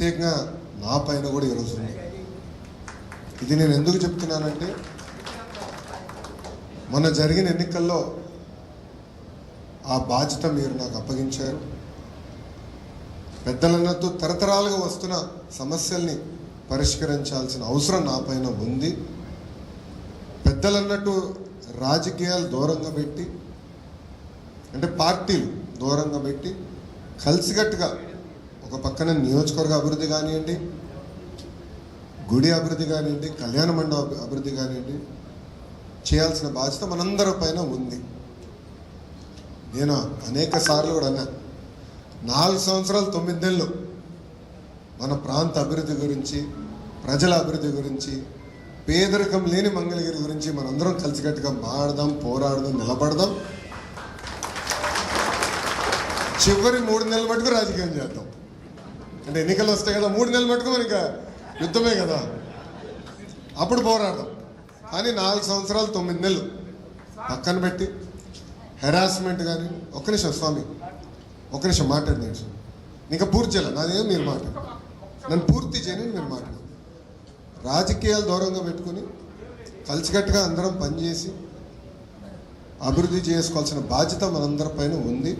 ప్రత్యేకంగా నా పైన కూడా ఈరోజు ఉంది. ఇది నేను ఎందుకు చెప్తున్నానంటే మొన్న జరిగిన ఎన్నికల్లో ఆ బాధ్యత మీరు నాకు అప్పగించారు. పెద్దలన్నట్టు తరతరాలుగా వస్తున్న సమస్యల్ని పరిష్కరించాల్సిన అవసరం నా పైన ఉంది. పెద్దలన్నట్టు రాజకీయాలు దూరంగా పెట్టి అంటే పార్టీలు దూరంగా పెట్టి కలిసికట్టుగా ఒక పక్కన నియోజకవర్గ అభివృద్ధి కానివ్వండి గుడి అభివృద్ధి కానివ్వండి కళ్యాణ మండపం అభివృద్ధి కానివ్వండి చేయాల్సిన బాధ్యత మనందరి పైన ఉంది. నేను అనేక సార్లు కూడా అన్నా నాలుగు సంవత్సరాలు తొమ్మిది నెలలు మన ప్రాంత అభివృద్ధి గురించి ప్రజల అభివృద్ధి గురించి పేదరికం లేని మంగళగిరి గురించి మనందరం కలిసికట్టుగా మాడదాం పోరాడదాం నిలబడదాం. చివరి మూడు నెలలు మటుకు రాజకీయం చేద్దాం. అంటే ఎన్నికలు వస్తాయి కదా మూడు నెలలు మటుకు ఇంకా. యుద్ధమే కదా. అప్పుడు పోరాడదాం. కానీ నాలుగు సంవత్సరాలు తొమ్మిది నెలలు పక్కన పెట్టి హెరాస్మెంట్ కానీ ఒక్క నిమిషం స్వామి ఒక్క నిమిషం మాట్లాడి నేను ఇంకా పూర్తి చేయాలి? నాదేం మీరు మాట్లాడు? నన్ను పూర్తి చేయని మీరు మాట్లాడు? రాజకీయాలు దూరంగా పెట్టుకుని కలిసికట్టుగా అందరం పనిచేసి అభివృద్ధి చేసుకోవాల్సిన బాధ్యత మనందరి పైన ఉంది.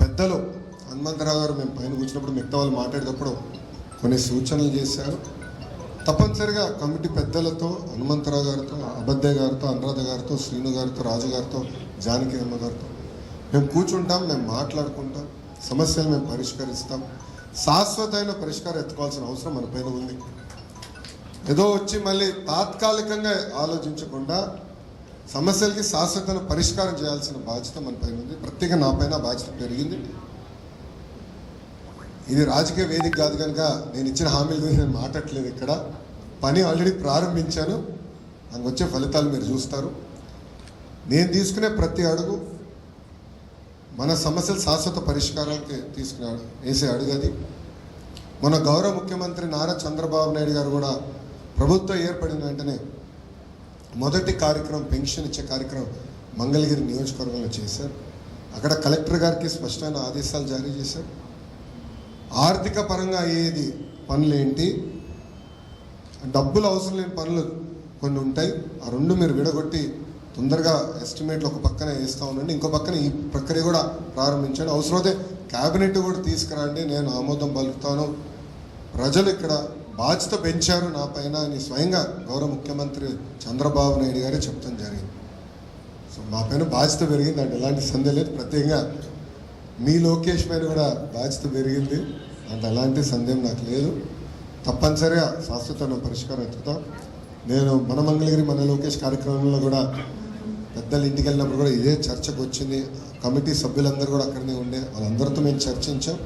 పెద్దలు హనుమంతరావు గారు మేము పైన కూర్చున్నప్పుడు మిగతా వాళ్ళు మాట్లాడేటప్పుడు కొన్ని సూచనలు చేశారు. తప్పనిసరిగా కమిటీ పెద్దలతో హనుమంతరావు గారితో అబద్దయ్య గారితో అనురాధ గారితో శ్రీను గారితో రాజు గారితో జానకి అమ్మ గారితో మేము కూర్చుంటాం మేము మాట్లాడుకుంటాం సమస్యలు మేము పరిష్కరిస్తాం. శాశ్వతమైన పరిష్కారం ఎత్తుకోవాల్సిన అవసరం మన పైన ఉంది. ఏదో వచ్చి మళ్ళీ తాత్కాలికంగా ఆలోచించకుండా సమస్యలకి శాశ్వతమైన పరిష్కారం చేయాల్సిన బాధ్యత మన పైన ఉంది. ప్రత్యేక నా పైన బాధ్యత పెరిగింది. ఇది రాజకీయ వేదిక కాదు కనుక నేను ఇచ్చిన హామీల గురించి నేను మాట్లాడలేదు ఇక్కడ. పని ఆల్రెడీ ప్రారంభించాను. దానికి వచ్చే ఫలితాలు మీరు చూస్తారు. నేను తీసుకునే ప్రతి అడుగు మన సమస్యల శాశ్వత పరిష్కారానికి తీసుకునే వేసే అడుగు అది. మన గౌరవ ముఖ్యమంత్రి నారా చంద్రబాబు నాయుడు గారు కూడా ప్రభుత్వం ఏర్పడిన వెంటనే మొదటి కార్యక్రమం పెన్షన్ ఇచ్చే కార్యక్రమం మంగళగిరి నియోజకవర్గంలో చేశారు. అక్కడ కలెక్టర్ గారికి స్పష్టమైన ఆదేశాలు జారీ చేశారు. ఆర్థిక పరంగా అయ్యేది పనులు ఏంటి డబ్బులు అవసరం లేని పనులు కొన్ని ఉంటాయి. ఆ రెండు మీరు విడగొట్టి తొందరగా ఎస్టిమేట్లు ఒక పక్కన వేస్తూ ఉండండి. ఇంకో పక్కన ఈ ప్రక్రియ కూడా ప్రారంభించండి. అవసరమైతే క్యాబినెట్ కూడా తీసుకురండి. నేను ఆమోదం పలుకుతాను. ప్రజలు ఇక్కడ బాధ్యత పెంచారు నా పైన అని స్వయంగా గౌరవ ముఖ్యమంత్రి చంద్రబాబు నాయుడు గారే చెప్తాం జరిగింది. సో మా పైన బాధ్యత పెరిగింది అంటే ఎలాంటి సందేహం లేదు. ప్రత్యేకంగా మీ లోకేష్ మీద కూడా బాధ్యత పెరిగింది. అంటే అలాంటి సందేహం నాకు లేదు. తప్పనిసరిగా శాశ్వతమైన పరిష్కారం ఎత్తుతాం. నేను మన మంగళగిరి మన లోకేష్ కార్యక్రమంలో కూడా పెద్దలు ఇంటికి వెళ్ళినప్పుడు కూడా ఇదే చర్చకు వచ్చింది. కమిటీ సభ్యులందరూ కూడా అక్కడనే ఉండే. వాళ్ళందరితో మేము చర్చించాం.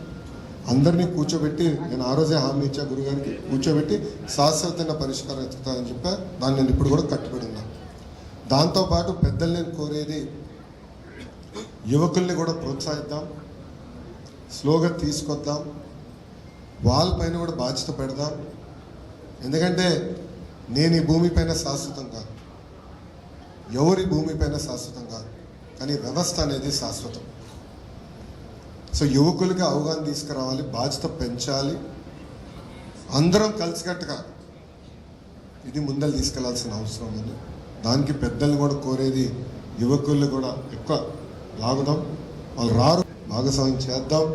అందరినీ కూర్చోబెట్టి నేను ఆ రోజే హామీ ఇచ్చా గురుగారికి కూర్చోబెట్టి శాశ్వతమైన పరిష్కారం ఎత్తుతానని చెప్పా. దాన్ని నేను ఇప్పుడు కూడా కట్టుబడి ఉన్నాను దాంతోపాటు పెద్దలు నేను కోరేది యువకుల్ని కూడా ప్రోత్సహిద్దాం. స్లోగా తీసుకొద్దాం. వాళ్ళపైన కూడా బాధ్యత పెడదాం. ఎందుకంటే నేను ఈ భూమిపైన శాశ్వతం కాదు. ఎవరి భూమిపైన శాశ్వతం కాదు. కానీ వ్యవస్థ అనేది శాశ్వతం. సో యువకులకి అవగాహన తీసుకురావాలి బాధ్యత పెంచాలి. అందరం కలిసికట్టుగా ఇది ముందలు తీసుకెళ్ళాల్సిన అవసరం ఉంది. దానికి పెద్దలు కూడా కోరేది యువకులు కూడా ఎక్కువ లాగుదాం వాళ్ళు రారు. భాగస్వామ్యం చేద్దాం.